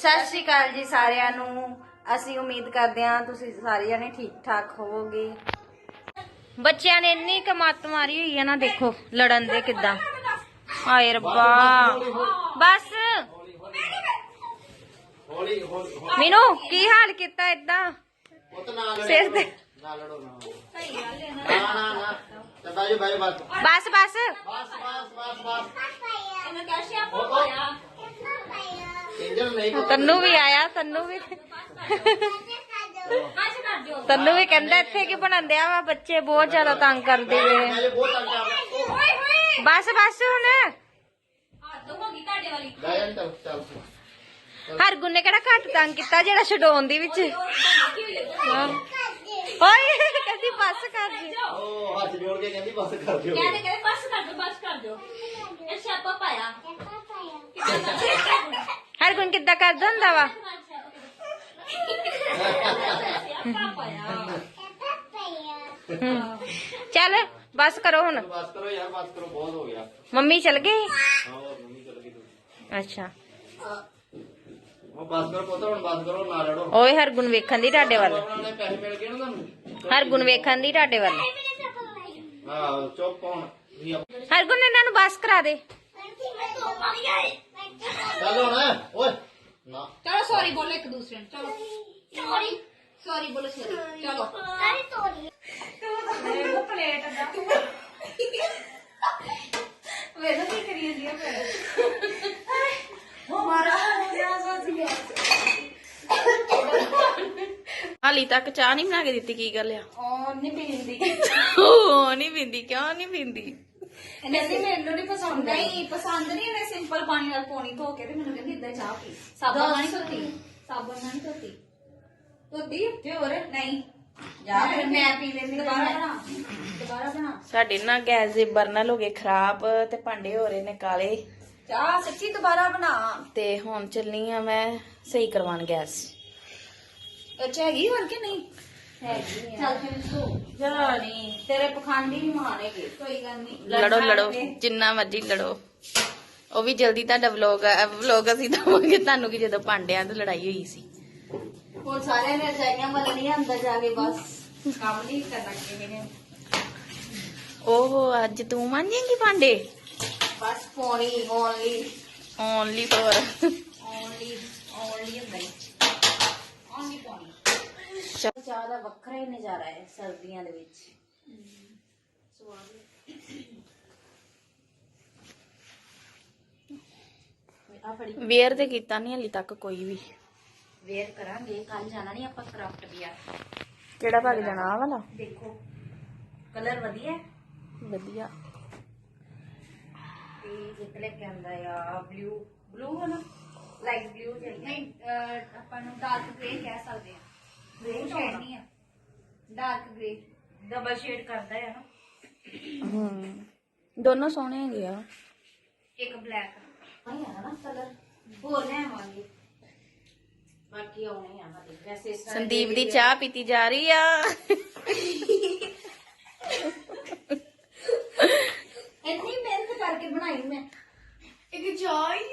ਸਤਿ ਸ਼੍ਰੀ ਅਕਾਲ ਜੀ ਸਾਰਿਆਂ ਨੂੰ। ਅਸੀਂ ਉਮੀਦ ਕਰਦੇ ਹਾਂ ਤੁਸੀਂ ਸਾਰੇ ਜਣੇ ਠੀਕ ਠਾਕ ਹੋਵੋਗੇ। ਬੱਚਿਆਂ ਨੇ ਇੰਨੀ ਕਮਤ ਮਾਰੀ ਹੋਈ ਹੈ ਨਾ ਦੇਖੋ ਲੜਨ ਦੇ ਕਿਦਾਂ। ਹਾਏ ਰੱਬਾ। ਬਸ। ਹੌਲੀ ਹੌਲੀ ਮੀਨੂ ਕੀ ਹਾਲ ਕੀਤਾ ਇਦਾਂ ਪੁੱਤ ਨਾ ਲੜੋ ਸਿਰ ਤੇ। ਨਾ ਲੜੋ ਨਾ ਨਾ ਨਾ ਨਾ ਤੇ ਬਾਈ ਬਾਈ ਬਸ ਬਸ। ਬਸ ਬਸ ਬਸ ਬਸ। ਬਸ ਇਹਨੂੰ ਕੈਲਸ਼ੀਅਮ ਪਾਇਆ ਤੰਨੂ ਵੀ ਆਇਆ ਤੰਨੂ ਵੀ। ਤੰਨੂ ਵੀ ਕਹਿੰਦਾ ਇੱਥੇ ਕੀ ਬਣਾਉਂਦਿਆ ਵਾ? ਬੱਚੇ ਬਹੁਤ ਜ਼ਿਆਦਾ ਤੰਗ ਕਰਦੇ ਕਰ ਬਸ ਬਸ ਹੁਣ। ਲੈ ਜਾਂ ਚੱਲ ਚੱਲ। ਹਰਗੁਣ ਨੇ ਕਿਹੜਾ ਘੱਟ ਤੰਗ ਕੀਤਾ ਜਿਹੜਾ ਛਡਾਉਣ ਦੀ ਵਿੱਚ। ਓਏ ਕਹਿੰਦੀ ਬੱਸ ਕਰ ਜੀ ਉਹ ਹੱਥ ਜੋੜ ਕੇ ਕਹਿੰਦੀ ਬਸ ਕਰ ਦਿਓ। ਕਹਿੰਦੇ ਕਹਿੰਦੇ ਬਸ ਕਰ ਦੋ ਬਸ ਕਰ ਦੋ ਇਹ ਛਾਪਾ ਪਾਇਆ ਹਰਗੁਣ ਕਿੱਦਾਂ ਕਰਦਾ ਹੁੰਦਾ ਵਾ। ਚੱਲ ਬਸ ਕਰੋ ਹੁਣ। ਬਸ ਕਰੋ ਯਾਰ ਬਸ ਕਰੋ ਬਹੁਤ ਹੋ ਗਿਆ। ਮੰਮੀ ਚਲ ਗਈ ਹਾਂ ਮੰਮੀ ਚੱਲ ਗਈ ਤੂੰ ਅੱਛਾ। ਉਹ ਬਸ ਕਰੋ ਪੁੱਤ ਹੁਣ ਬਸ ਕਰੋ ਨਾ ਲੜੋ। ਓਏ ਹਰਗੁਣ ਵੇਖਣ ਦੀ ਤੁਹਾਡੇ ਵੱਲ। ਪੈਸੇ ਮਿਲ ਗਏ ਨਾ ਤੁਹਾਨੂੰ? ਹਰਗੁਣ ਵੇਖਣ ਦੀ ਤੁਹਾਡੇ ਵੱਲ। ਹਾਂ ਚੁੱਪ ਹੁਣ। ਹਰਗੁਣ ਇਹਨਾਂ ਨੂੰ ਬੱਸ ਕਰਾ ਦੇ। ਚੱਲ ਹੁਣ ਓਏ। ਨਾ। ਚਲੋ ਸੌਰੀ ਬੋਲੋ ਇੱਕ ਦੂਸਰੇ ਨੂੰ। ਚਲੋ। ਸੌਰੀ ਸੌਰੀ ਬੋਲੋ ਸੌਰੀ ਚਲੋ। ਮੇਰੇ ਪਲੇਟ ਦਾ। ਵੇਖੋ ਕੀ ਕਰੀ ਜਾਂਦੀ ਆ ਫਿਰ ਹਾਲੀ ਤੱਕ ਚਾਹ ਨਹੀਂ ਬਣਾ ਕੇ ਦਿੱਤੀ ਕੀ ਗੱਲ ਆ? ਉਹ ਨਹੀਂ ਪੀਂਦੀ। ਉਹ ਨਹੀਂ ਪਿੰਦੀ ਕਿਉਂ ਨਹੀਂ ਪਿੰਦੀ? ਕਹਿੰਦੀ ਮੈਨੂੰ ਨਹੀਂ ਪਸੰਦ ਨਹੀਂ ਪਸੰਦ ਨਹੀਂ ਇਹਨੇ ਸਿੰਪਲ ਪਾਣੀ ਨਾਲ ਪੋਣੀ ਧੋ ਕੇ ਤੇ ਮੈਨੂੰ ਕਹਿੰਦੀ ਇਦਾਂ ਚਾਹ ਪੀ। ਸਾਬਣ ਨਾਲ ਨਹੀਂ ਧੋਤੀ? ਸਾਬਣ ਨਾਲ ਨਹੀਂ ਧੋਤੀ। ਧੋਤੀ ਤੇ ਹੋਰ? ਨਹੀਂ। ਫਿਰ ਮੈਂ ਪੀ ਲੈਂਦੀ ਦੁਬਾਰਾ ਬਣਾ। ਦੁਬਾਰਾ ਬਣਾ। ਸਾਡੇ ਨਾ ਗੈਸ ਦੇ ਬਰਨਲ ਹੋ ਗਏ ਖਰਾਬ ਤੇ ਭਾਂਡੇ ਹੋ ਰਹੇ ਨੇ ਕਾਲੇ। ਚਾਹ ਸੱਚੀ ਦੁਬਾਰਾ ਬਣਾ। ਤੇ ਹੁਣ ਚੱਲਨੀ ਆ ਮੈਂ ਸਹੀ ਕਰਵਾਉਣ ਗੈਸ। ਅੱਛਾ ਹੈਗੀ ਹੋਰ ਕਿ ਨਹੀਂ? ਹੈਗੀ ਚੱਲ ਫਿਰ ਸੋ ਚਲੋ ਨਹੀਂ ਤੇਰੇ ਪਖੰਡੀ ਨਹੀਂ ਮਾਰੇਗੇ ਕੋਈ ਗੱਲ ਨਹੀਂ ਲੜੋ ਲੜੋ ਜਿੰਨਾ ਮਰਜ਼ੀ ਲੜੋ। ਉਹ ਵੀ ਜਲਦੀ ਤੁਹਾਡਾ ਵਲੋਗ ਵਲੋਗ ਅਸੀਂ ਦਵਾਂਗੇ ਤੁਹਾਨੂੰ ਕਿ ਜਦੋਂ ਭਾਂਡਿਆਂ ਤੋਂ ਲੜਾਈ ਹੋਈ ਸੀ। ਹੁਣ ਸਾਰਿਆਂ ਨੇ ਰਜਾਈਆਂ ਨਹੀਂ ਅੰਦਰ ਜਾ ਕੇ ਬਸ ਕੰਮ ਨਹੀਂ ਕਰਨਾ ਕਿਸੇ ਨੇ। ਓਹ ਅੱਜ ਤੂੰ ਮਾਂਜੇਂਗੀ ਭਾਂਡੇ? ਬਸ ਪੋਣੀ only only for only only ਹੁੰਦਾ ਹੀ ਓਨਲੀ ਪੋਣੀ ਚਾਹ ਦਾ ਵੱਖਰਾ ਹੀ ਨਜ਼ਾਰਾ ਹੈ ਸਰਦੀਆਂ ਦੇ ਵਿੱਚ। ਆ ਫੜੀ। ਵੇਅਰ ਤੇ ਕੀਤਾ ਨਹੀਂ ਹਲੀ ਤੱਕ ਕੋਈ ਵੀ। ਵੇਅਰ ਕਰਾਂਗੇ। ਕੱਲ ਜਾਣਾ ਨਹੀਂ ਆਪਾਂ ਕਰਾਫਟ ਵੀਅਰ ਕਿਹੜਾ ਭਾਗ ਜਾਣਾ? ਆਹ ਵਾਲਾ? ਦੇਖੋ। ਕਲਰ ਵਧੀਆ? ਹੈ ਵਧੀਆ। ਤੇ ਇੱਕ ਲੈ ਕੇ ਆਂਦਾ ਆ ਬਲੂ ਬਲੂ ਨਾ? ਲਾਈਟ ਬਲੂ ਨਹੀਂ ਆਪਾਂ ਨੂੰ ਡਾਰਕ ਗ੍ਰੇ ਕਹਿ ਸਕਦੇ ਆ। ਗ੍ਰੇ ਸ਼ੇਡ ਨਹੀਂ ਆ। ਡਾਰਕ ਗ੍ਰੇ ਡਬਲ ਸ਼ੇਡ ਕਰਦਾ ਹੈ ਨਾ। ਹੂੰ ਦੋਨੋਂ ਸੋਹਣੇ ਹੈਗੇ ਆ। ਇੱਕ ਬਲੈਕ ਨਹੀਂ ਆ ਨਾ ਕਲਰ ਹੋਰ ਲੈ ਆਵਾਂਗੇ। ਬਾਕੀ ਆਉਣੇ ਆ ਸਾਡੇ ਵੈਸੇ ਇਸ ਤਰ੍ਹਾਂ ਸੰਦੀਪ ਦੀ ਚਾਹ ਪੀਤੀ ਜਾ ਰਹੀ ਆ। ਇੰਨੀ ਮਿਹਨਤ ਕਰਕੇ ਬਣਾਈ ਮੈਂ। ਇੱਕ ਚਾਹ ਹੀ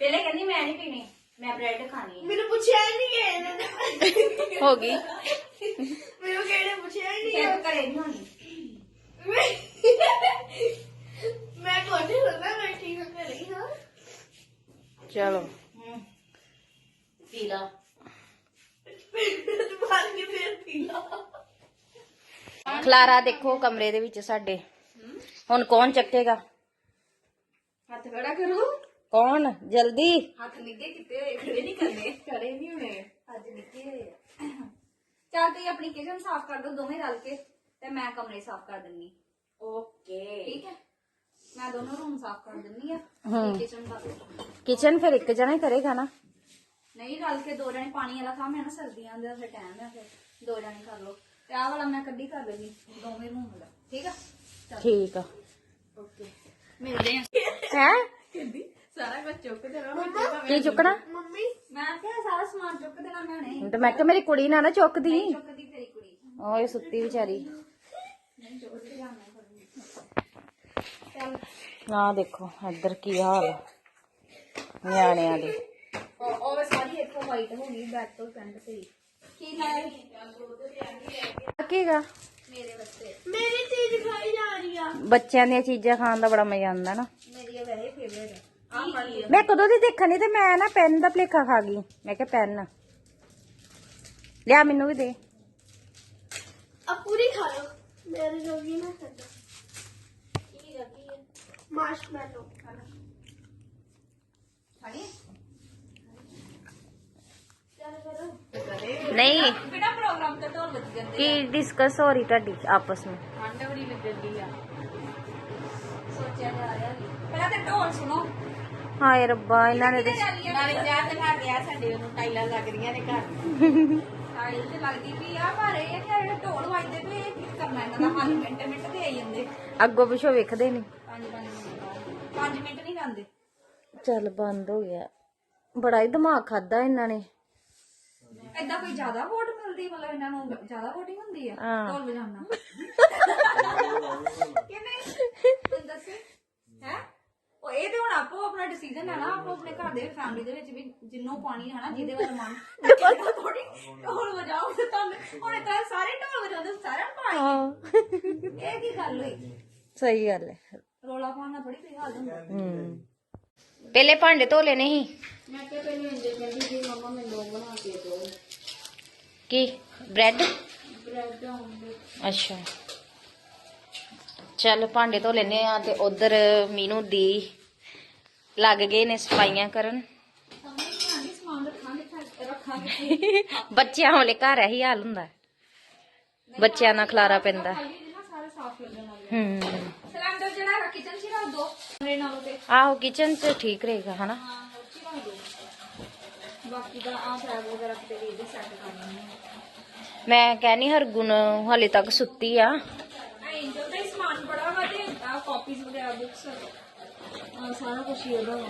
ਪਹਿਲੇ ਕਹਿੰਦੀ ਮੈਂ ਨਹੀਂ ਪੀਣੀ। ਮੈਂ ਬ੍ਰੈਡ ਖਾਣੀ ਹੈ ਮੈਨੂੰ ਪੁੱਛਿਆ ਨਹੀਂ ਹੈ ਇਹਨਾਂ ਨੇ ਹੋ ਗਈ ਮੈਨੂੰ ਕਿਹੜੇ ਪੁੱਛਿਆ ਹੀ ਨਹੀਂ ਫਿਰ ਘਰੇ ਨਹੀਂ ਹੋਣੀ ਮੈਂ ਕੋਠੇ ਲੱਗਾ ਬੈਠੀ ਹਾਂ ਘਰੇ ਹੀ ਹਾਂ ਚਲੋ ਪੀ ਲਾ ਦੁਬਾਰਾ ਕੇ ਫੇਰ ਪੀ ਲਾ ਖਲਾਰਾ ਦੇਖੋ ਕਮਰੇ ਦੇ ਵਿੱਚ ਸਾਡੇ ਹੁਣ ਕੌਣ ਚੱਕੇਗਾ ਹੱਥ ਖੜਾ ਕਰੋ ਕੌਣ? ਜਲਦੀ। ਹੱਥ ਨਿੱਗੇ ਕਿਤੇ ਹੋਏ ਖੜੇ ਨਹੀਂ ਕਰਨੇ ਖੜੇ ਨਹੀਂ ਹੋਣੇ। ਅੱਜ ਨਿੱਗੇ ਹੋਏ ਆ। ਚੱਲ ਤੁਸੀਂ ਆਪਣੀ ਕਿਚਨ ਸਾਫ਼ ਕਰ ਦੋ ਦੋਵੇਂ ਰਲ ਕੇ ਤੇ ਮੈਂ ਕਮਰੇ ਸਾਫ਼ ਕਰ ਦਿੰਨੀ। ਓਕੇ। ਠੀਕ ਹੈ? ਮੈਂ ਦੋਨੋਂ ਰੂਮ ਸਾਫ਼ ਕਰ ਦਿੰਨੀ ਆ। ਕਿਚਨ ਲਓ ਕਿਚਨ ਫਿਰ ਇੱਕ ਜਣਾ ਹੀ ਕਰੇਗਾ ਨਾ? ਨਹੀਂ ਰਲ ਕੇ ਦੋ ਜਣੇ ਪਾਣੀ ਵਾਲਾ ਕੰਮ ਹੈ ਨਾ ਸਰਦੀਆਂ ਦਾ ਫਿਰ ਟਾਈਮ ਹੈ ਫਿਰ ਦੋ ਜਣੇ ਕਰ ਲਓ। ਤੇ ਆਹ ਵਾਲਾ ਮੈਂ ਕੱਢੀ ਕਰ ਲੈਣੀ ਦੋਵੇਂ ਰੂਮ ਵਾਲਾ ਠੀਕ ਆ? ਠੀਕ ਆ। ਓਕੇ। ਮਿਲਦੇ ਆ। ਹੈ? ਸਾਰਾ ਕੁਝ ਚੁੱਕ ਦੇਣਾ ਕੀ ਚੁੱਕਣਾ? ਮੰਮੀ ਮੈਂ ਕਿਹਾ ਸਾਰਾ ਸਮਾਨ ਚੁੱਕ ਦੇਣਾ ਮੈਂ ਹੁਣੇ। ਤੇ ਮੈਂ ਕਿਹਾ ਮੇਰੀ ਕੁੜੀ ਨਾ ਨਾ ਚੁੱਕਦੀ। ਚੁੱਕਦੀ ਤੇਰੀ ਕੁੜੀ। ਓਏ ਸੁੱਤੀ ਵਿਚਾਰੀ। ਨਹੀਂ ਚੱਲ। ਆ ਦੇਖੋ ਇੱਧਰ ਕੀ ਹਾਲ ਆ। ਨਿਆਣਿਆਂ ਦੀ। ਉਹ ਸਾਰੀ ਇੱਥੋਂ ਵਾਈਟ ਹੋ ਗਈ ਬੈਕ ਤੋਂ ਪੈਂਟ ਤੇ ਕੀ ਲਾਇਆ ਕੀਗਾ ਮੇਰੇ ਵਾਸਤੇ। ਮੇਰੀ ਚੀਜ਼ ਖਾਈ ਜਾ ਰਹੀ ਆ। ਬੱਚਿਆਂ ਦੀਆਂ ਚੀਜ਼ਾਂ ਖਾਣ ਦਾ ਬੜਾ ਮਜ਼ਾ ਆਉਂਦਾ ਨਾ। ਮੇਰੀ ਇਹ ਵੈਸੇ ਫੇਵਰੇਟ ਹੈ ਮੈਂ ਕਦੋਂ ਦੀ ਦੇਖਣੀ ਤੇ ਮੈਂ ਨਾ ਪੈਨ ਦਾ ਭਲੇਖਾ ਖਾ ਗਈ। ਮੈਂ ਕਿਹਾ ਪੈਨ। ਲਿਆ ਮੈਨੂੰ ਵੀ ਦੇ। ਆ ਪੂਰੀ ਖਾ ਲਓ। ਮੇਰੇ ਜੋਗੀ ਨਾ ਕਰਦਾ ਕੀ ਹੈ ਕੀ ਹੈ ਮਾਰਸ਼ਮੈਲੋ ਖਾਣੀ ਨਹੀਂ। ਬਿਨਾ ਪ੍ਰੋਗਰਾਮ ਤੇ ਢੋਲ ਵੱਜ ਜਾਂਦੇ ਕੀ ਡਿਸਕਸ ਹੋ ਰਹੀ ਤੁਹਾਡੀ ਆਪਸ ਵਿੱਚ? ਠੰਡ ਬੜੀ ਲੱਗਦੀ ਆ। ਸੋਚਿਆ ਜਾ ਰਿਹਾ ਪਹਿਲਾਂ ਤੇ ਢੋਲ ਸੁਣੋ। ਹਾਏ ਰੱਬਾ ਇਹਨਾਂ ਨੇ ਤੇ ਨਾਲੇ ਤੇ ਲੱਗ ਗਿਆ ਸਾਡੇ ਉਹਨੂੰ ਟਾਈਲਾਂ ਲੱਗ ਰਹੀਆਂ ਨੇ ਘਰ। ਟਾਈਲ ਤੇ ਲੱਗਦੀ ਵੀ ਆ ਪਰ ਇਹ ਜਿਹੜੇ ਢੋਲ ਵੱਜਦੇ ਪਏ ਇਹ ਕੀ ਕਰਨਾ ਇਹਨਾਂ ਦਾ? ਪੰਜ ਮਿੰਟ ਮਿੰਟ ਤੇ ਆਈ ਜਾਂਦੇ। ਅੱਗੋਂ ਪਿਛੋਂ ਵੇਖਦੇ ਨਹੀਂ ਪੰਜ ਪੰਜ ਮਿੰਟ ਪੰਜ ਮਿੰਟ ਨਹੀਂ ਜਾਂਦੇ। ਚੱਲ ਬੰਦ ਹੋ ਗਿਆ। ਬੜਾ ਹੀ ਦਿਮਾਗ ਖਾਦਾ ਇਹਨਾਂ ਨੇ। ਏਦਾਂ ਕੋਈ ਜ਼ਿਆਦਾ ਵੋਟ ਮਿਲਦੀ ਮਤਲਬ ਇਹਨਾਂ ਨੂੰ ਜ਼ਿਆਦਾ ਵੋਟਿੰਗ ਹੁੰਦੀ ਆ। ਢੋਲ ਵਜਾਉਣਾ ਕਿ ਨਹੀਂ ਤੂੰ ਦੱਸ। ਇਹ ਤੇ ਹੁਣ ਆਪੋ ਆਪਣਾ ਡਿਸੀਜਨ ਹੈ ਨਾ ਆਪੋ ਆਪਣੇ ਘਰ ਦੇ ਫੈਮਿਲੀ ਦੇ ਵਿੱਚ ਵੀ ਜਿੰਨੂੰ ਪਾਣੀ ਹੈ ਨਾ ਜਿਹਦੇ ਵੱਲ ਮਨ। ਥੋੜੀ ਢੋਲ ਵਜਾਓ ਤੇ ਤੁਹਾਨੂੰ ਹੁਣ ਤਾਂ ਸਾਰੇ ਢੋਲ ਵਜਾਉਂਦੇ ਸਾਰਿਆਂ ਨੂੰ ਪਾਣੀ। ਹਾਂ। ਇਹ ਕੀ ਗੱਲ ਹੋਈ? ਸਹੀ ਗੱਲ ਹੈ। ਰੋਲਾ ਪਾਉਣਾ ਥੋੜੀ ਕੋਈ ਹਾਲ ਹੁੰਦਾ। ਹੂੰ। ਪਹਿਲੇ ਭਾਂਡੇ ਧੋ ਲੈਣੇ ਸੀ ਮੈਂ ਕਿਹਾ ਪਹਿਲੇ ਇੰਦੇ ਕਹਿੰਦੀ ਸੀ ਮਮਾ ਮੈਨੂੰ ਉਹ ਬਣਾ ਕੇ ਦਿਓ। ਕੀ? ਬ੍ਰੈਡ? ਬ੍ਰੈਡ ਆਉਂਦੇ। ਅੱਛਾ। ਚੱਲ ਭਾਂਡੇ ਧੋ ਲੈਨੇ ਆ ਤੇ ਉਧਰ ਮੀਨੂ ਦੀ ਲੱਗ ਗਏ ਨੇ ਸਫਾਈਆਂ ਕਰਨ। ਸਮਝ ਨਹੀਂ ਆਉਂਦੀ ਸਮਾਨ ਰੱਖਾਂਗੇ ਘਰ- ਰੱਖਾਂਗੇ ਬੱਚਿਆਂ ਵਾਲੇ ਘਰ ਇਹੀ ਹਾਲ ਹੁੰਦਾ ਬੱਚਿਆਂ ਨਾਲ ਖਲਾਰਾ ਪੈਂਦਾ ਖਾਲੀ ਨਾ ਸਾਰੇ ਸਾਫ਼ ਲੱਗਣ ਲੱਗ ਹੂੰ। ਸਿਲੰਡਰ ਜਿਹੜਾ ਹੈਗਾ ਕਿਚਨ 'ਚ ਹੀ। ਰੱਖ ਦੋ ਮੇਰੇ ਨਾਲੋਂ ਤੇ ਆਹੋ ਕਿਚਨ 'ਚ ਠੀਕ ਰਹੇਗਾ, ਹਨਾ? ਹਾਂ ਉਹ 'ਚ ਹੀ ਰੱਖ ਦੋ ਬਾਕੀ ਦਾ ਆਹ ਬੈਗ ਵਗੈਰਾ ਕਿਤੇ ਵੀ ਇਹਦੇ ਸੈੱਟ ਕਰ ਲੈਣੇ ਮੈਂ ਕਹਿਨੀ ਹਰਗੁਣ ਹਾਲੇ ਤੱਕ ਸੁੱਤੀ ਆ। ਆ ਇੰਜਲ ਦਾ ਹੀ ਸਮਾਨ ਬੜਾ ਵਾ ਤੇ ਆ ਕਾਪੀਜ਼ ਵਗੈਰਾ ਬੁੱਕਸ ਆ ਸਾਰਾ ਕੁਝ ਹੀ ਉਹਦਾ ਵਾ।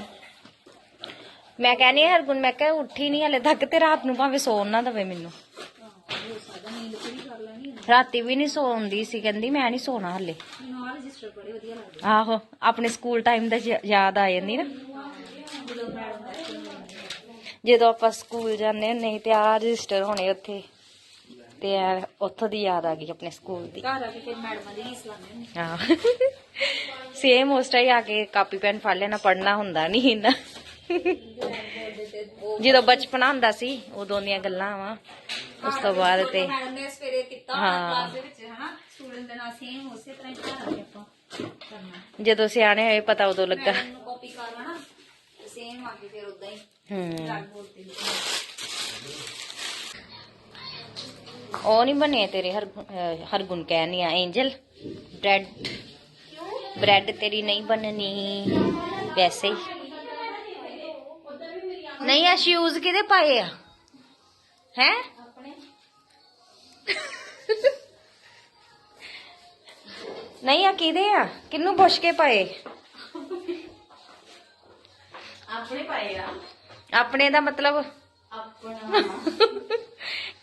ਮੈਂ ਕਹਿਨੀ ਹਰਗੁਣ ਮੈਂ ਕਿਹਾ ਉੱਠੀ ਨਹੀਂ ਹਾਲੇ ਤੱਕ ਤੇ ਰਾਤ ਨੂੰ ਭਾਵੇਂ ਸੌਣ ਨਾ ਦਵੇ ਮੈਨੂੰ। ਹੋ ਸਕਦਾ ਨੀਂਦ ਪੂਰੀ ਕਰ ਲੈਣੀ ਹੈ ਰਾਤੀ ਵੀ ਨਹੀਂ ਸੌਂਦੀ ਸੀ ਕਹਿੰਦੀ ਮੈਂ ਨਹੀਂ ਸੌਣਾ ਹਾਲੇ। ਮੈਨੂੰ ਆ ਰਜਿਸਟਰ ਬੜੇ ਵਧੀਆ ਲੱਗਦੇ। ਆਹੋ ਆਪਣੇ ਸਕੂਲ ਟਾਈਮ ਦਾ ਜ- ਯਾਦ ਆ ਜਾਂਦੀ ਨਾ। ਜਦੋਂ ਮੈਡਮ ਦੱਸਦੇ ਜਦੋਂ ਆਪਾਂ ਸਕੂਲ ਜਾਂਦੇ ਹੁੰਦੇ ਸੀ ਤੇ ਆ ਰਜਿਸਟਰ ਹੋਣੇ ਉੱਥੇ। ਤੇ ਉੱਥੋਂ ਦੀ ਯਾਦ ਆ ਗਈ ਆਪਣੇ ਸਕੂਲ ਦੀ। ਘਰ ਆ ਕੇ ਫਿਰ ਮੈਡਮਾਂ ਦੀ ਰੀਸ ਲਾਉਂਦੇ ਹਾਂ। ਸੇਮ ਉਸ ਟਾਈ ਆ ਕੇ ਕਾਪੀ ਪੈਨ ਫੜ ਲੈਣਾ ਪੜਨਾ ਹੁੰਦਾ ਨਹੀਂ ਇੰਨਾ ਜਦੋਂ ਬਚਪਨਾ ਹੁੰਦਾ ਸੀ ਉਦੋਂ ਦੀਆਂ ਗੱਲਾਂ ਵਾ। ਉਸ ਤੋਂ ਬਾਅਦ ਤੇ ਮੈਡਮ ਨੇ ਸਵੇਰੇ ਕੀਤਾ ਹਾਂ। ਕਲਾਸ ਦੇ ਵਿੱਚ ਹਨਾ ਸਟੂਡੈਂਟ ਦੇ ਨਾਲ ਸੇਮ ਉਸੇ ਤਰ੍ਹਾਂ ਹੀ ਘਰ ਆ ਕੇ ਆਪਾਂ ਕਰਨਾ। ਜਦੋਂ ਸਿਆਣੇ ਹੋਏ ਪਤਾ ਉਦੋਂ ਲੱਗਾ। ਕਾਪੀ ਕਰ ਲੈਣਾ ਸੇਮ ਆ ਕੇ ਫਿਰ ਉਦਾਂ ਹੀ ਹੂੰ ਬਲੈਕ ਬੋਰਡ ਤੇ ਲਿਖਣਾ। ਉਹ ਨਹੀਂ ਬਣੇ ਤੇਰੇ ਹਰ ਅਹ ਹਰਗੁਣ ਕਹਿਨੀ ਆ ਐਂਜਲ ਬ੍ਰੈਡ ਬ੍ਰੈਡ ਤੇਰੀ ਨਹੀਂ ਬਣਨੀ ਵੈਸੇ ਹੀ ਨਹੀਂ ਆ ਸ਼ੂਜ਼ ਕਿਹਦੇ ਪਾਏ ਆ ਹੈ ਨਹੀਂ ਆ ਕਿਹਦੇ ਆ ਕਿੰਨੂੰ ਪੁੱਛ ਕੇ ਪਾਏ ਆਪਣੇ ਪਾਏ ਆ ਆਪਣੇ ਦਾ ਮਤਲਬ ਆਪਣਾ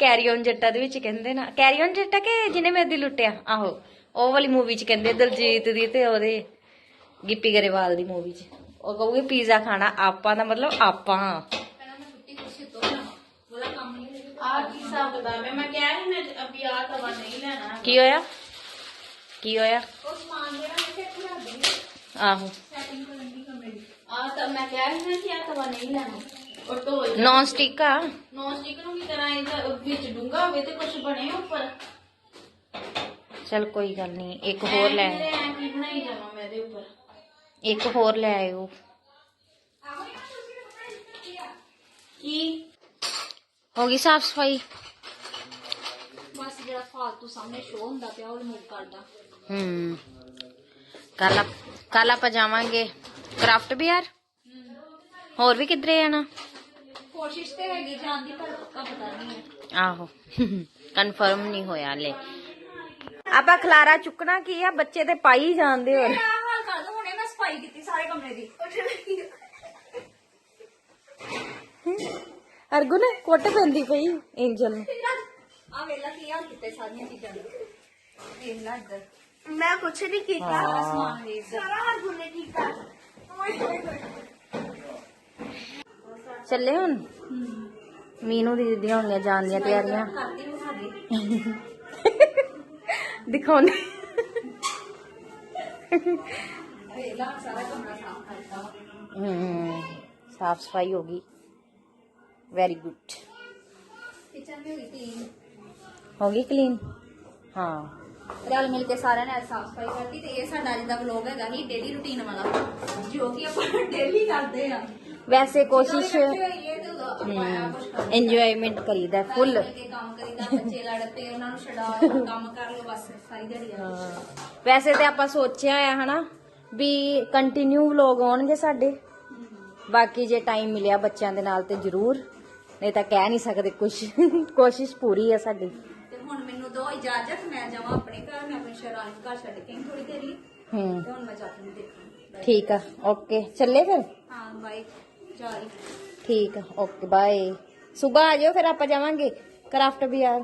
ਕੈਰੀ ਔਨ ਜੱਟਾ ਦੇ ਵਿੱਚ ਕਹਿੰਦੇ ਨਾ ਕੈਰੀ ਔਨ ਜੱਟਾ ਕਿ ਜਿਹਨੇ ਮੇਰੀ ਲੁੱਟਿਆ? ਆਹੋ ਉਹ ਵਾਲੀ ਮੂਵੀ ਚ ਕਹਿੰਦੇ ਦਲਜੀਤ ਦੀ ਤੇ ਉਹਦੇ ਗਿੱਪੀ ਗਰੇਵਾਲ ਦੀ ਮੂਵੀ ਚ। ਉਹ ਕਹੂਗੇ ਪੀਜ਼ਾ ਖਾਣਾ ਆਪਾਂ ਦਾ ਮਤਲਬ ਆਪਾਂ। ਮੈਂ ਨਹੀਂ ਆ ਕੀ ਹਿਸਾਬ ਦਾ ਮੈਂ ਮੈਂ ਕਿਹਾ ਸੀ ਮੈਂ ਅਭੀ ਆ ਤਵਾ ਨਹੀਂ ਲੈਣਾ ਕੀ ਹੋਇਆ? ਕੀ ਹੋਇਆ? ਉਹ ਸਮਾਨ ਜਿਹੜਾ ਮੈਂ ਇੱਥੇ ਰੱਖ ਦਿੰਦੀ। ਆਹੋ। ਸੈਟਿੰਗ ਕਰਨ ਦੀ ਕਮਰੇ ਦੀ ਆ ਤਾਂ ਮੈਂ ਕਿਹਾ ਸੀ ਨਾ ਕਿ ਆ ਤਵਾ ਨਹੀਂ ਲੈਣਾ। ਨੌਨ ਸਟਿਕ ਆ ਨੌਨ ਸਟਿਕ ਨੂੰ ਕੀ ਤਰ੍ਹਾਂ ਇਹਦਾ ਵਿੱਚ ਡੂੰਗਾ ਹੋਵੇ ਤੇ ਕੁਝ ਬਣੇ ਉੱਪਰ ਚਲ ਕੋਈ ਗੱਲ ਨਹੀਂ ਇੱਕ ਹੋਰ ਲੈ ਐਂ ਐਂ ਕੀ ਬਣਾਈ ਜਾਵਾਂ ਮੈਂ ਇਹਦੇ ਉੱਪਰ ਇੱਕ ਹੋਰ ਲੈ ਆਇਓ ਆਹੋ ਇਹ ਕੁਰਸੀ ਦੇ ਕੱਪੜੇ ਦਿੱਤੀ ਆ ਕੀ ਹੋ ਗਈ ਸਾਫ਼ ਸਫ਼ਾਈ ਬਸ ਜਿਹੜਾ ਫਾਲਤੂ ਸਾਹਮਣੇ ਸ਼ੋਅ ਹੁੰਦਾ ਪਿਆ ਉਹ ਰਿਮੂਵ ਕਰਦਾ। ਹੂੰ ਕੱਲ ਆਪ- ਕੱਲ ਆਪਾਂ ਜਾਵਾਂਗੇ ਕਰਾਫਟ ਬਾਜ਼ਾਰ ਹੋਰ ਵੀ ਕਿੱਧਰੇ ਆਣਾ ਕੋਸ਼ਿਸ਼ ਤੇ ਹੈਗੀ ਜਾਣ ਦੀ ਪਰ ਪੱਕਾ ਪਤਾ ਨਹੀਂ ਹੈ ਆਹੋ ਕਨਫਰਮ ਨਹੀਂ ਹੋਇਆ ਲੈ ਆਪਾਂ ਖਲਾਰਾ ਚੁੱਕਣਾ ਕੀ ਆ ਬੱਚੇ ਤੇ ਪਾਈ ਜਾਂਦੇ ਹੋਰ ਮੇਰਾ ਹਾਲ ਕਰ ਦੋ ਹੁਣੇ ਮੈਂ ਸਫ਼ਾਈ ਕੀਤੀ ਸਾਰੇ ਕਮਰੇ ਦੀ ਅਰਗੁਨ ਕੁੱਟ ਪੈਂਦੀ ਪਈ ਐਂਜਲ ਨੂੰ ਆ ਵੇਲਾ ਕੀ ਹਾਲ ਕੀਤੇ ਸਾਰੀਆਂ ਚੀਜ਼ਾਂ ਦੇ ਵੇਖ ਲੈ ਇੱਧਰ ਮੈਂ ਕੁਛ ਨਹੀਂ ਕੀਤਾ ਸਾਰਾ ਸਮਾਨ ਵੇਖ ਸਾਰਾ ਹਰ ਗੁਨੇ ਕੀਤਾ ਓਏ ਹੋਏ ਹੋਏ ਚੱਲੇ ਹੁਣ? ਮੀਨੂ ਦੀ ਦੀਆਂ ਹੋਣੀਆਂ ਜਾਣ ਦੀਆਂ ਤਿਆਰੀਆਂ। ਦਿਖਾਉਣੇ ਸਾਫ਼ ਕਰਤਾ। ਹਮ ਸਾਫ਼ ਸਫ਼ਾਈ ਹੋ ਗਈ। ਵੈਰੀ ਗੁੱਡ ਕਿਚਨ ਵੀ ਤੀ ਹੋ ਗਈ ਕਲੀਨ ਹਾਂ। ਰਲ ਮਿਲ ਕੇ ਸਾਰਿਆਂ ਨੇ ਸਾਫ਼ ਸਫ਼ਾਈ ਕਰਤੀ ਤੇ ਇਹ ਸਾਡਾ ਅੱਜ ਦਾ ਵਲੌਗ ਹੈਗਾ ਹੀ ਡੇਲੀ ਰੁਟੀਨ ਵਾਲਾ। ਜੋ ਕਿ ਆਪਾਂ ਡੇਲੀ ਕਰਦੇ ਆ। ਵੈਸੇ ਕੋਸ਼ਿਸ਼ ਇੰਜੋਇਮੈਂਟ ਕਰੀਦਾ ਫੁੱਲ ਕੇ ਕੰਮ ਕਰੀਦਾ ਬੱਚੇ ਲੜ ਪਏ ਉਹਨਾਂ ਨੂੰ ਛਡਾਓ ਕੰਮ ਕਰ ਲਓ ਬਸ ਸਾਰੀ ਦਿਹਾੜੀ ਆ। ਵੈਸੇ ਤੇ ਆਪਾਂ ਸੋਚਿਆ ਆ ਹਨਾ ਵੀ ਕੰਟੀਨਿਊ ਵਲੋਗ ਆਉਣਗੇ ਸਾਡੇ। ਬਾਕੀ ਜੇ ਟਾਈਮ ਮਿਲਿਆ ਬੱਚਿਆਂ ਦੇ ਨਾਲ ਤੇ ਜ਼ਰੂਰ ਨਹੀਂ ਤਾਂ ਕਹਿ ਨਹੀਂ ਸਕਦੇ ਕੁਝ ਕੋਸ਼ਿਸ਼ ਪੂਰੀ ਹੈ ਸਾਡੀ। ਤੇ ਹੁਣ ਮੈਨੂੰ ਦੋ ਇਜਾਜ਼ਤ ਮੈਂ ਜਾਵਾਂ ਆਪਣੇ ਘਰ ਮੈਂ ਆਪਣੀ ਸ਼ਰਾਨੀ ਘਰ ਛੱਡ ਕੇ ਥੋੜੀ ਦੇਰ ਲਈ। ਹੂੰ। ਤੇ ਹੁਣ ਮੈਂ ਚਾਚੂ ਨੂੰ ਦੇਖਾਂ। ਠੀਕ ਆ ਓਕੇ। ਚੱਲੇ ਫਿਰ? ਹਾਂ ਬਾਈ ਚਾਰੀ ਠੀਕ ਆ ਓਕੇ ਬਾਏ ਸਵੇਰ ਆ ਜਾਓ ਫਿਰ ਆਪਾਂ ਜਾਵਾਂਗੇ ਕਰਾਫਟ ਬਾਜ਼ਾਰ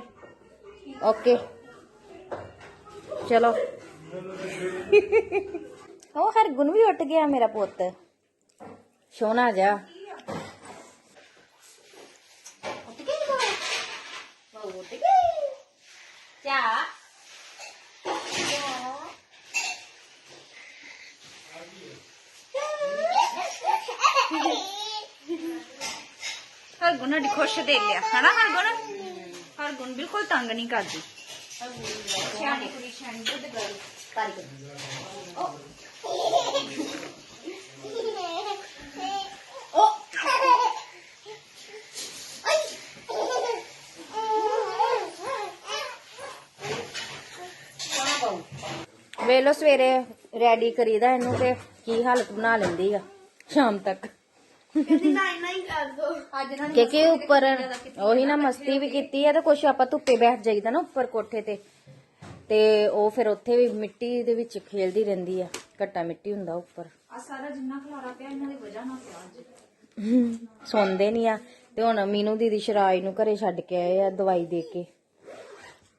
ਓਕੇ ਚਲੋ ਉਹ ਹਰਗੁਣ ਵੀ ਉੱਠ ਗਿਆ ਮੇਰਾ ਪੁੱਤ ਸੋਨਾ ਜਾ ਉੱਠ ਗਈ ਉਹ ਉੱਠ ਗਈ ਚਾ ਹਰਗੁਣ ਸਾਡੀ ਖੁਸ਼ ਦੇ ਲਿਆ। ਹਨਾ ਹਰਗੁਣ ਹਰਗੁਣ ਬਿਲਕੁਲ ਤੰਗ ਨਹੀਂ ਕਰਦੀ। ਸਿਆਣੀ ਕੁੜੀ ਸਿਆਣੀ ਦੁੱਧ ਗਰਲ ਵੇਲੋ ਸਵੇਰੇ ਰੈਡੀ ਕਰੀਦਾ ਇਹਨੂੰ ਤੇ ਕੀ ਹਾਲਤ ਬਣਾ ਲੈਂਦੀ ਆ, ਸ਼ਾਮ ਤੱਕ। ਕਹਿੰਦੀ ਨਹੀਂ ਨਹੀਂ ਕਰ ਦੋ। ਅੱਜ ਇਹਨਾਂ ਕਿ ਕਿ ਉੱਪਰ ਉਹੀ ਨਾ ਮਸਤੀ ਵੀ ਕੀਤੀ ਹੈ ਤੇ ਕੁਛ ਆਪਾਂ ਧੁੱਪੇ ਬੈਠ ਜਾਈਦਾ ਨਾ ਉੱਪਰ ਕੋਠੇ ਤੇ। ਤੇ ਉਹ ਫਿਰ ਉੱਥੇ ਵੀ ਮਿੱਟੀ ਦੇ ਵਿੱਚ ਖੇਲਦੀ ਰਹਿੰਦੀ ਆ ਘੱਟਾ ਮਿੱਟੀ ਹੁੰਦਾ ਉੱਪਰ। ਆ ਸਾਰਾ ਜਿੰਨਾ ਖਲਾਰਾ ਪਿਆ ਇਹਨਾਂ ਦੀ ਵਜ੍ਹਾ ਨਾਲ ਪਿਆ ਅੱਜ। ਸੌਂਦੇ ਨਹੀਂ ਆ। ਤੇ ਹੁਣ ਮੀਨੂ ਦੀਦੀ ਸ਼ਰਾਜ ਨੂੰ ਘਰੇ ਛੱਡ ਕੇ ਆਏ ਆ ਦਵਾਈ ਦੇ ਕੇ।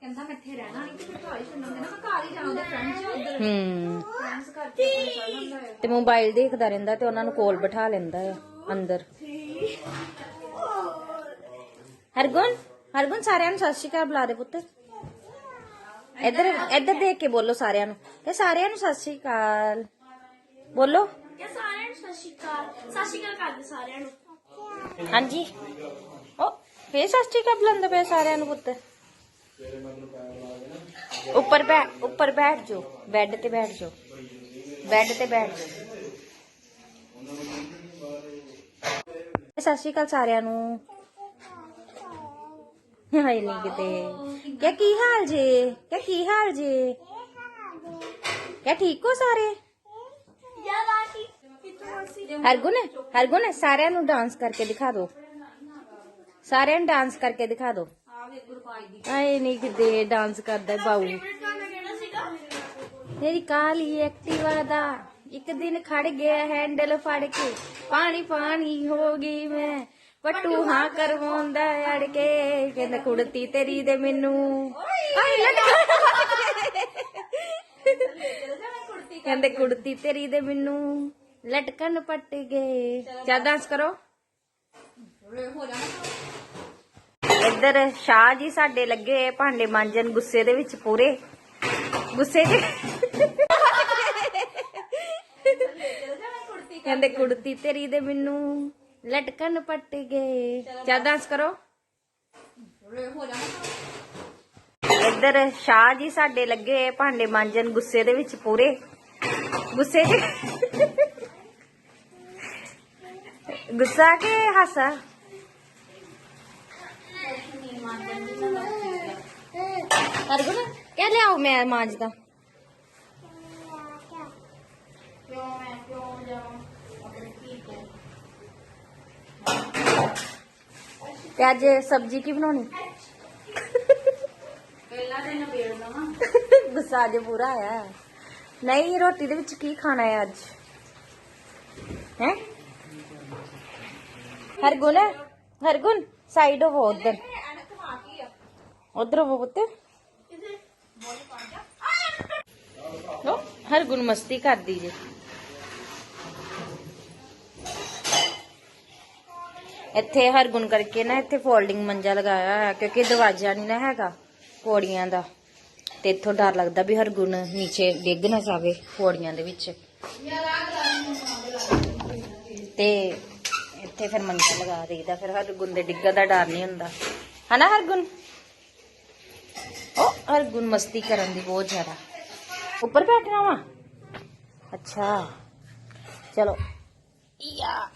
ਕਹਿੰਦਾ ਮੈਂ ਇੱਥੇ ਰਹਿਣਾ ਨਹੀਂ ਤੇ ਫਿਰ ਘਰ ਹੀ ਛੱਡਾਂਗੇ ਨਾ ਮੈਂ ਘਰ ਹੀ ਜਾਣਾ ਉਹਦੇ ਫਰੈਂਡਸ ਉਧਰ। ਹੂੰ। ਫਰੈਂਡਸ ਕਰਕੇ ਆਪਣੇ ਚੱਲ ਜਾਂਦਾ ਹੈ ਤੇ ਮੋਬਾਈਲ ਦੇਖਦਾ ਰਹਿੰਦਾ ਤੇ ਉਹਨਾਂ ਨੂੰ ਕੋਲ ਬਿਠਾ ਲੈਂਦਾ ਆ। ਅੰਦਰ। ਹਰਗੁਣ ਹਰਗੁਣ ਸਾਰਿਆਂ ਨੂੰ ਸਤਿ ਸ਼੍ਰੀ ਅਕਾਲ ਬੁਲਾ ਦੇ ਪੁੱਤ। ਇੱਧਰ ਇੱਧਰ ਦੇਖ ਕੇ ਬੋਲੋ ਸਾਰਿਆਂ ਨੂੰ। ਇਹ ਸਾਰਿਆਂ ਨੂੰ ਸਤਿ ਸ਼੍ਰੀ ਅਕਾਲ। ਬੋਲੋ। ਇਹ ਸਾਰਿਆਂ ਨੂੰ ਸਤਿ ਸ਼੍ਰੀ ਅਕਾਲ। ਸਤਿ ਸ਼੍ਰੀ ਅਕਾਲ ਕਰਦੇ ਸਾਰਿਆਂ ਨੂੰ। ਹਾਂਜੀ। ਉਹ ਫੇਰ ਸਤਿ ਸ਼੍ਰੀ ਅਕਾਲ ਬੁਲਾਉਂਦਾ ਪਿਆ ਸਾਰਿਆਂ ਨੂੰ ਪੁੱਤ। ਉੱਪਰ ਬੈ ਉੱਪਰ ਬੈਠ ਜਾਓ। ਬੈੱਡ ਤੇ ਬੈਠ ਜਾਓ। ਬੈੱਡ ਤੇ ਬੈਠ ਜਾਓ। ਸਤਿ ਸ਼੍ਰੀ ਅਕਾਲ ਸਾਰਿਆਂ ਨੂੰ। ਹਾਏ ਨਹੀਂ ਕਿਤੇ ਕਿਆ, ਕੀ ਹਾਲ ਜੇ? ਕਿਆ, ਕੀ ਹਾਲ ਜੇ? ਕਿਆ, ਠੀਕ ਹੋ ਸਾਰੇ? ਯਾਰ ਹਰਗੁਣ ਹਰਗੁਣ, ਸਾਰਿਆਂ ਨੂੰ ਡਾਂਸ ਕਰਕੇ ਦਿਖਾ ਦਿਓ। ਸਾਰਿਆਂ ਨੂੰ ਡਾਂਸ ਕਰਕੇ ਦਿਖਾ ਦਿਓ। ਆ ਵੇ ਆਏ ਨਹੀਂ ਕਿਤੇ ਡਾਂਸ ਕਰਦਾ ਹੈ ਬਾਊ। ਫੇਵਰਟ ਗਾਣਾ ਮੇਰੀ ਕਾਲੀ ਐਕਟਿਵਾ ਦਾ। ਇੱਕ ਦਿਨ ਖੜ ਗਿਆ ਹੈਂਡਲ ਫੜ ਕੇ। ਪਾਣੀ ਪਾਣੀ ਹੋ ਗਈ ਮੈਂ। ਪੱਟੂ ਹਾਂ ਕਰਵਾਉਂਦਾ ਅੜ ਕੇ, ਕਹਿੰਦਾ ਕੁੜਤੀ ਤੇਰੀ ਦੇ ਮੈਨੂੰ। ਆਏ ਲਟਕ ਕਹਿੰਦੇ ਕੁੜਤੀ ਤੇਰੀ ਦੇ ਮੈਨੂੰ। ਲਟਕਣ ਪੱਟ ਗਏ। ਚਾ ਡਾਂਸ ਕਰੋ? ਹੋ ਇੱਧਰ ਸ਼ਾਹ ਜੀ ਸਾਡੇ ਲੱਗੇ ਭਾਂਡੇ ਮਾਂਜਣ ਗੁੱਸੇ ਦੇ ਵਿੱਚ ਪੂਰੇ। ਗੁੱਸੇ 'ਚ। ਕਹਿੰਦੇ ਕੁੜਤੀ ਤੇਰੀ ਦੇ ਮੈਨੂੰ ਲਟਕਣ ਪੱਟ ਗਏ। ਚਾ ਡਾਂਸ ਕਰੋ? ਹੋ ਇੱਧਰ ਸ਼ਾਹ ਜੀ ਸਾਡੇ ਲੱਗੇ ਹੋਏ ਭਾਂਡੇ ਮਾਂਜਣ ਗੁੱਸੇ ਦੇ ਵਿੱਚ ਪੂਰੇ। ਗੁੱਸੇ 'ਚ ਗੁੱਸਾ ਕੇ ਹਾਸਾ? ਹਰਗੁਣ ਕਹਿ ਲਿਆਓ ਮੈਂ ਮਾਂਜਦਾ? ਤੇ ਅੱਜ ਸਬਜ਼ੀ ਕੀ ਬਣਾਉਣੀ? ਪਹਿਲਾਂ ਤੇ ਨਵੇੜਨਾ ਵਾ ਗੁੱਸਾ ਅੱਜ ਪੂਰਾ ਆਇਆ। ਨਹੀਂ ਰੋਟੀ ਦੇ ਵਿੱਚ ਕੀ ਖਾਣਾ ਹੈ ਅੱਜ? ਹੈ? ਹਰਗੁਣ ਹਰਗੁਣ ਸਾਈਡ ਹੋ ਉਧਰ। ਉਧਰ ਹੋ ਪੁੱਤ। ਹਰਗੁਣ ਮਸਤੀ ਕਰਦੀ ਜੇ। ਇੱਥੇ ਹਰਗੁਣ ਕਰਕੇ ਨਾ ਇੱਥੇ ਫੋਲਡਿੰਗ ਮੰਜਾ ਲਗਾਇਆ ਹੋਇਆ, ਕਿਉਂਕਿ ਦਰਵਾਜ਼ਾ ਨਹੀਂ ਨਾ ਹੈਗਾ ਪੌੜੀਆਂ ਦਾ। ਤੇ ਇੱਥੋਂ ਡਰ ਲੱਗਦਾ ਵੀ ਹਰਗੁਣ ਨੀਚੇ ਡਿੱਗ ਨਾ ਜਾਵੇ ਪੌੜੀਆਂ ਦੇ ਵਿੱਚ। ਤੇ ਇੱਥੇ ਫਿਰ ਮੰਜਾ ਲਗਾ ਦੇਈਦਾ, ਫਿਰ ਹਰਗੁਣ ਦੇ ਡਿੱਗਣ ਦਾ ਡਰ ਨਹੀਂ ਹੁੰਦਾ। ਹਨਾ ਹਰਗੁਣ ਉਹ ਹਰਗੁਣ ਮਸਤੀ ਕਰਨ ਦੀ ਬਹੁਤ ਜ਼ਿਆਦਾ। ਉੱਪਰ ਬੈਠਣਾ ਵਾ? ਅੱਛਾ। ਚਲੋ। ਯਾ।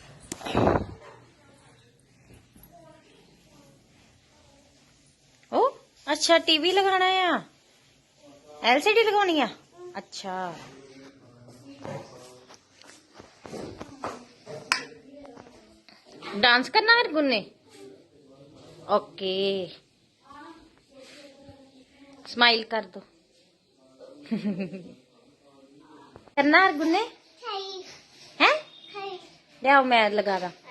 अच्छा टीवी लगाना है एलसीडी लगानी है? अच्छा। डांस करना है गुन्ने? ओके। स्माइल कर दो। करना है गुन्ने? हैं? लियाओ मैं लगा रहा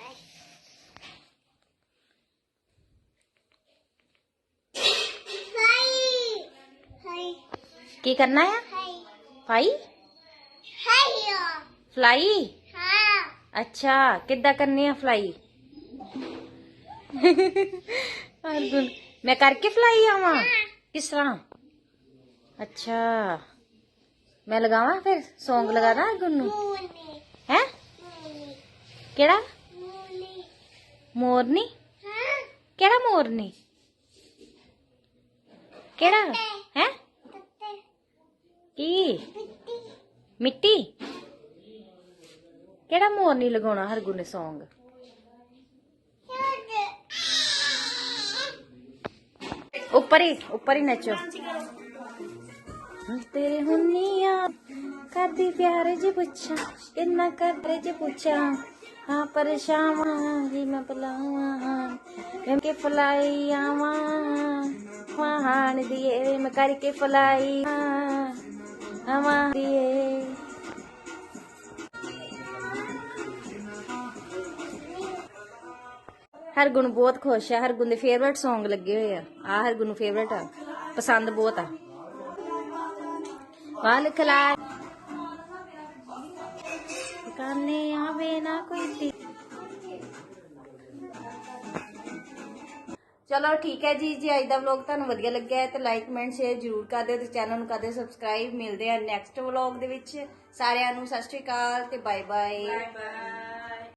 की करना है? फाई फ्लाई हाँ। अच्छा किदा करनी है फ्लाई मैं करके फ्लाई आवा? हाँ। किस तरह? अच्छा। मैं लगावा फिर? सोंग लगा दा अर्जुन है? केड़ा? मोरनी? हाँ। केड़ा मोरनी? केड़ा? ਕੀ ਮਿੱਟੀ? ਕਿਹੜਾ ਮੋਰ ਨਹੀਂ ਲਗਾਉਣਾ ਹਰਗੁਣ ਨੇ ਸੌਂਗ? ਉੱਪਰ ਹੀ ਉੱਪਰ ਹੀ ਨੱਚੋ। ਤੇਰੇ ਹੁੰਨੀਆਂ ਕਰਦੀ ਪਿਆਰ ਜੇ ਪੁੱਛਾਂ, ਕਿੰਨਾ ਕਰਦੇ ਜੇ ਪੁੱਛਾਂ। ਹਾਂ ਪਰਛਾਵਾਂ ਜੀ ਮੈਂ ਬੁਲਾਵਾਂ ਮੈਂ ਕੇ ਫਲਾਈ ਆਵਾਂ। ਮਹਾਨ ਦੀਏ ਮੈਂ ਕਰਕੇ ਫਲਾਈ ਆਵਾਂ ਦੀਏ ਹਰਗੁਣ ਬਹੁਤ ਖੁਸ਼ ਹੈ ਹਰਗੁਣ ਦੇ ਫੇਵਰਟ Song ਲੱਗੇ ਹੋਏ ਆ। ਆ ਹਰਗੁਣ ਨੂੰ ਫੇਵਰਟ ਆ। ਪਸੰਦ ਬਹੁਤ ਆ। ਵਾਲ ਖਲਾ ਕਾਨੇ ਆਵੇ ਨਾ ਕੋਈ ਚਲੋ ਠੀਕ ਹੈ ਜੀ ਜੀ ਅੱਜ ਦਾ ਵਲੌਗ ਤੁਹਾਨੂੰ ਵਧੀਆ ਲੱਗਿਆ ਹੈ, ਤੇ ਲਾਈਕ ਕਮੈਂਟ ਸ਼ੇਅਰ ਜਰੂਰ ਕਰ ਦਿਓ ਤੇ ਚੈਨਲ ਨੂੰ ਕਰ ਦਿਓ ਸਬਸਕ੍ਰਾਈਬ ਮਿਲਦੇ ਆ ਨੈਕਸਟ ਵਲੌਗ ਦੇ ਵਿੱਚ। ਸਾਰਿਆਂ ਨੂੰ ਸਤਿ ਸ਼੍ਰੀ ਅਕਾਲ ਤੇ ਬਾਏ ਬਾਏ